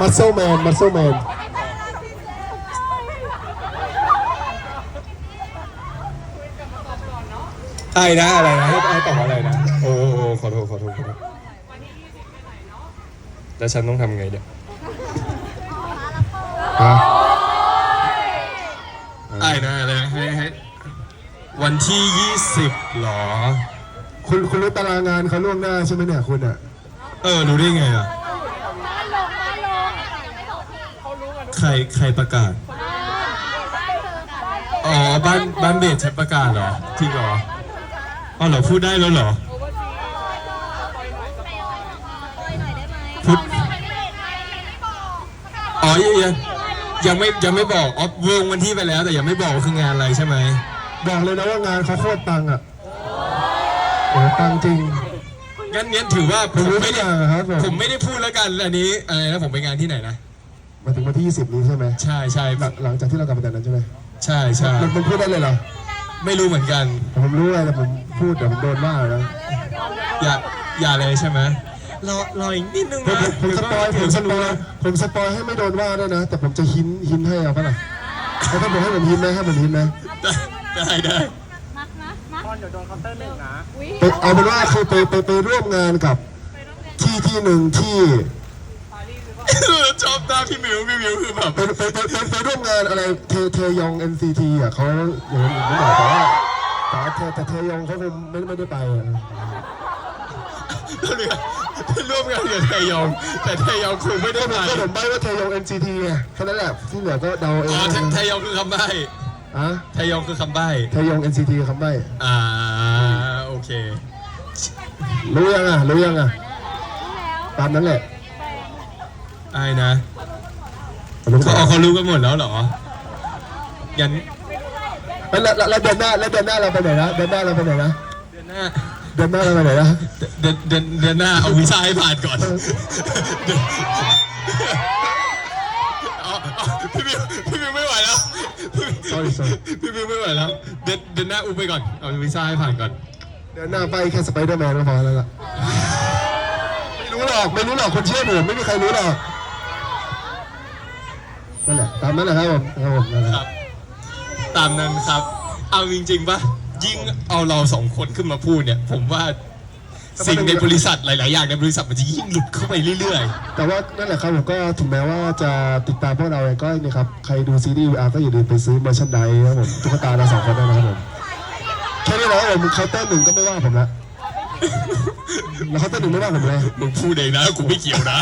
มัสเซลแมนมัสเซลแมนอะไรนะอะไรนะให้ให้ตอบว่าอะไรนะ โอ้โอ้ขอโทษขอโทษขอโทษแล้วฉันต้องทำไงเนี่ยฮะอะไรนะอะไรนะให้ให้วันที่20หรอ คุณคุณรู้ตารางงานเขาล่วงหน้าใช่ไหมเนี่ยคุณอะ เออรู้ได้ไงอะ ใครใครประกาศ อ๋อบ้านบ้านเบสฉันประกาศเหรอจริงเหรออ๋อเหรอพูดได้แล้วเหรอพูดอ๋อยังยังยังไม่ยังไม่บอกอ๋อวงวันที่ไปแล้ว แต่ยังไม่บอกว่าคืองานอะไรใช่ไหมบอกเลยนะว่างานเขาโคตรปังอะโอ้ปังจริง งั้นงั้นถือว่าผผมมรู้ทุไม่กอได้ย่างอะครับผมผมไม่ได้พูดแล้วกันอันนี้อะไรนะผมไปงานที่ไหนนะ มาถึงวันที่ 20 นี้ใช่ไหมใช่ใช่หลังหลังจากที่เรากลับมาจากนั้นใช่ไหมใช่ใช่มันมันพูดได้เลยเหรอไม่รู้เหมือนกันแต่ผมรู้เลยแต่ผมพูดเดี๋ยวผมโดนว่านะอย่าอย่าเลยใช่ไหมรอรออีกนิดนึงผมนะผมผมสปอยหผรืมว่าสปอยผมสปอยให้ไม่โดนว่าด้วยนะ แต่ผมจะหินหินให้เอาปะล่ะแล้วถ้าผมให้ผมหินไหมให้ผมหินไหมได้ได้ได้ไปเอาเป็นว่าคือไปไปไปร่วมงานกับที่ที่หนึ่งที่ ชอบหน้าพี่มิวพี่มิวคือแบบไปไปไปไปไปร่วมงานอะไรเทเทยอง NCT อะเขาอย่างนั้นไม่บอกแต่ว่าแต่ว่าเทแต่เทยองเขาคงไม่ไม่ได้ไปอะเรือร่วมงานกับไทยอง แต่ไทยองคงไม่ได้ก็ไปผมใบ้ว่าเทยอง NCT ไงแค่นั้นแหละที่เหลือก็เดาเองอ๋อไทไทยองคือคำใบ้อะไทยองคือคำใบ้เทยอง NCT คำใบ้อ่าโอเค รู้ยังอะรู้ยังอะตามนั้นแหละ ไอ้นะรู้เขาแล้วเขารู้กันหมดแล้วเหรองั้นแล้วแล้วแล้วเดือนหน้าแล้วเดือนหน้าเราไปไหนนะเดือนหน้าเราไปไหนนะเดือนหน้าเดือนหน้าเราไปไหนนะเดือนเดือนเดือนหน้าเอาวีซ่าให้ผ่านก่อนเอาเอาพี่มิวพี่มิวไม่ไหวแล้วพี่มิว sorry sorry พี่มิวไม่ไหวแล้ว เดือนเดือนหน้าอุ้มไปก่อน เอาวีซ่าให้ผ่านก่อน เดือนหน้าไปแค่สไปเดอร์แมนก็พอแล้วล่ะไม่รู้หรอกไม่รู้หรอกคนเชื่อผมไม่มีใครรู้หรอก นั่นแหละตามนั้นแหละครับผมครับผมนั่นแหละครับ ตามนั้นครับ เอาจริงๆปะยิ่งเอาเราสองคนขึ้นมาพูดเนี่ย ผมว่าสิ่งในบริษัทหลาย ๆ อย่างในบริษัทมันจะยิ่งหลุดเข้าไปเรื่อย แต่ว่านั่นแหละครับผมก็ถึงแม้ว่าจะติดตามพวกเราก็นี่ครับใครดูซีรีส์ VR ก็อย่าลืมไปซื้อเมอร์ชันไดครับผมตุ๊กตาเราสองคนด้วยนะครับผมแค่นี้แหละครับผมเคาน์เตอร์หนึ่งก็ไม่ว่าผมละแล้วเคาน์เตอร์หนึ่งไม่ว่าผมเลย ๆ มึงพูดเองนะกูไม่เกี่ยวนะ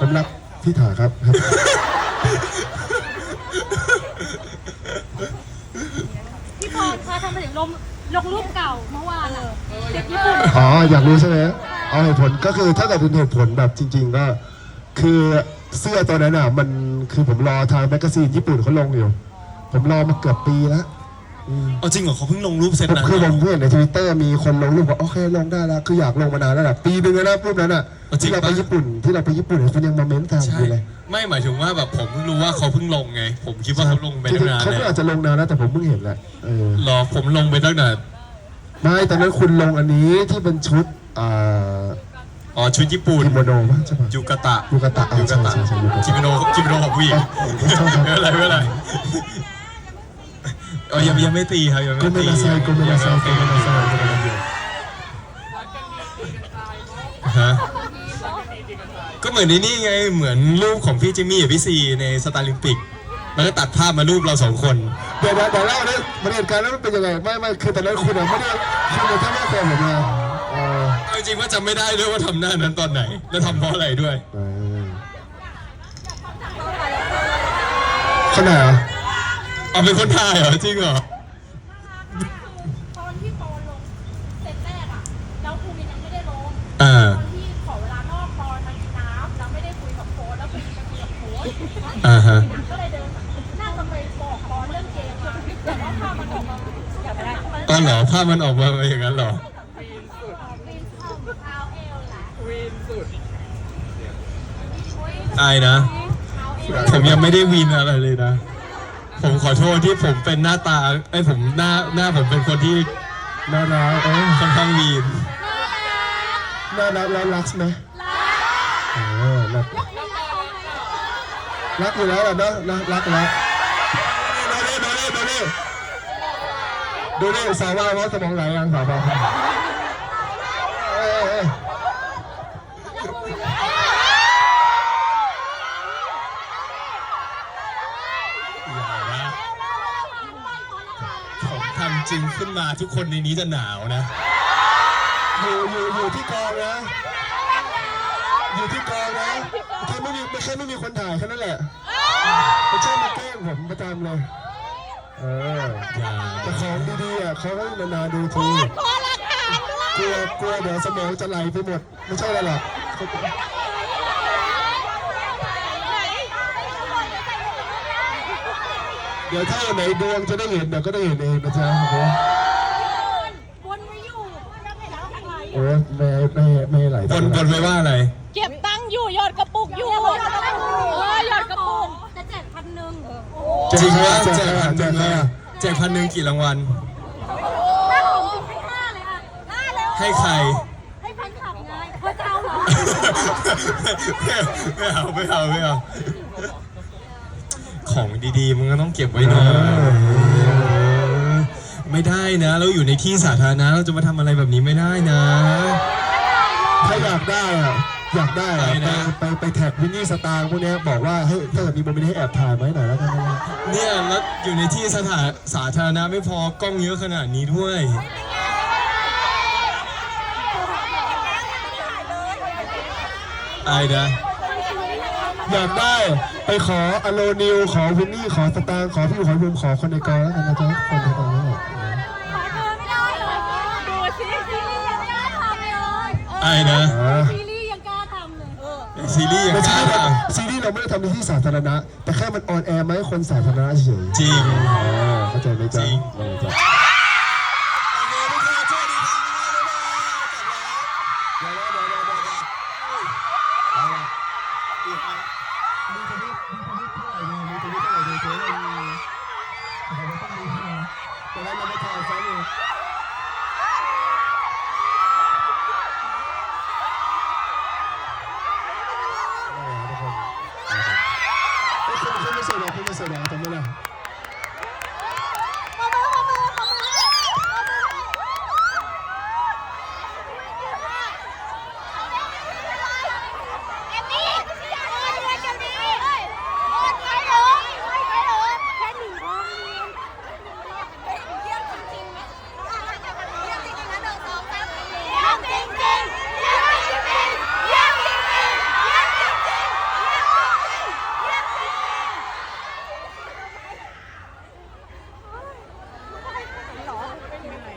ผมรักพี่ถาครับครับ พี่พรคะทำไมถึงลงลงรูปเก่าเมื่อวานอะเด็กญี่ปุ่นอ๋อ อยากรู้ใช่ไหมเอาเหตุผลก็คือถ้าเกิดเป็นเหตุผลแบบจริง ๆ ก็คือเสื้อตัวนั้นอะ มันคือผมรอทางแมกกาซีนญี่ปุ่นเขาลงอยู่ ผมรอมาเกือบปีแล้วอืมเอาจริงเหรอเขาเพิ่งลงรูปเซตผมนั้นคือเหรผอมเพื่อนในทวิตเตอร์มีคนลงรูปว่าโอเคลงได้แล้ว คืออยากลงมานานแล้วแหละปีหนึงแล้วนะรูปนั้นอะเอา จริงที่เราไปปะญี่ปุ่นที่เราไปญี่ปุ่นเห็นคนยังมาเม้นต์ตามใช่อยู่เลยไม่หมายถึงว่าแบบผมเพิ่งรู้ว่าเขาเพิ่งลงไง ผมคิดว่าเขาลงไปจริตั้งงนานๆเขาแล้ก็วอาจจะลงนานแล้วแต่ผมเพิ่งเห็นแหละเออรอผมลงไปตั้งแต่ไม่ตอนนั้นคุณลงอันนี้ที่เป็นชุดอ่าอ๋อชุดญี่ปุ่นกิโมโนมั้งใช่ปะ ยูกาตะยูกาตะอะยูกาตะใช่ใช่ใช่ยูกาตะกิโมโนกิโมโนของผู้หญิงใช่ครับไม่เป็นไรไม่เป็นไรเออยังยังไม่ตีครับยังโกไม่เมตีนาไซโกเมนาไซโกเมนาไซโกเมนาไซฮะ ก็เหมือนในนี่ไงเหมือนรูปของพี่จิมมี่กับพี่ซีในสตาร์ลิมปิกแล้วก็ตัดภาพมารูปเราสองคน เดี๋ยวเดี๋ยวเดี๋ยวเล่าเนี่ยประเด็นการณ์นั้นมันเป็นยังไงไม่ไม่คือตอนนั้นคุณอะไม่ได้คุณเลยถ้าไม่แฟนผมนะเออเอาจริงๆว่าจำไม่ได้ด้วยว่าทำหน้านั้นตอนไหน แล้วทำเพราะอะไรด้วย เออคนไหนอะเอาเป็นคนถ่ายเหรอจริงเหรอ ได้ตอนเหรอภาพมันออกมาเป็นอย่างนั้นเหรอวินทอมเท้าเอลแหละอายนะ ผมยังไม่ได้วินอะไรเลยนะ ผมขอโทษที่ผมเป็นหน้าตาไอ้ยผมหน้าหน้าผมเป็นคนที่น่ารักเออค่อนข้างวีนน่ารักแล้วรักไหมรัเออรัก รักอยู่แล้วแหละเนอะรักรักแล้วดูนี่ดูนี่ดูนี่ดูนี่สาววายว่าสมองไหลยังสาววายเอ้ยเอ้ยอย่านะผมทำจริงขึ้นมาทุกคนในนี้จะหนาวนะอยู่อยู่อยู่ที่กองนะ อยู่ที่กองนะแค่ไม่มีไม่แค่ไม่มีคนถ่ายแค่นั้นแหละไม่ใช่มาแกล้งผมประจำเลย เอออย่าแต่ของดีๆอะเขาก็นานๆดูทีขอหลักฐานด้วยกลัวกลัวเดี๋ยวสมองจะไหลไปหมด ไม่ใช่แล้วหรอกไหนเดี๋ยวถ้าวันไหนดวงจะได้เห็นเดี๋ยวก็ได้เห็นเองนะจ๊ะโอ้โหวนไว้อยู่แล้วไงแล้วอะไรโอ้ยไม่ไม่ไม่ไหลบนบนไว้ว่าอะไรเก็บตังค์ อยู่หยอดกระปุกอยู่เออหยอดกระปุกจะแจกพันหนึ่งจริงว่าแจแจกกใครพัอะนหแจนึ่กงใครอะแจกพันหนึ่งกี่รางวัล ถ้าผมให้ห้าเลยอะห้าแล้วให้ใคร ให้แฟนคลับไงพระเจ้าเหรอไม่เอาไม่เอาไม่เอาของดีๆมึงก็ต้องเก็บไว้หน่อยไม่ได้นะ เราอยู่ในที่สาธารณะเราจะมาทำอะไรแบบนี้ไม่ได้นะ ถ้าอยากได้อะ อยากได้อะไปไปนะไปไปแท็กวินนี่สตางค์พวกเนี้ยบอกว่าให้ถ้าเกิดมีโมเมนต์ให้แอบถ่ายไหมาให้หน่อยแล้วกันนะเนี่ยแล้วอยู่ในที่สถานสาธารณะไม่พอกล้องเยอะขนาดนี้ด้วย ไอ้นะ อยากได้ไปขออโลนิวขอวินนี่ขอสตางค์ขอพี่ขอบูมขอคนในกองแล้วกันนะจ๊ะคนในกองนี้อะขอเธอไม่ได้เหรอดูสิซีรีส์ยังกล้าทำเลย ไอ้นะอ่า ซีรีส์อย่างซีรีซีรีส์เราไม่ได้ทำในที่สาธารณะ แต่แค่มันออนแอร์มาให้คนสาธารณะเฉยจริงเข้าใจไหมจ๊ะจริง เออจ้ะ Thank you.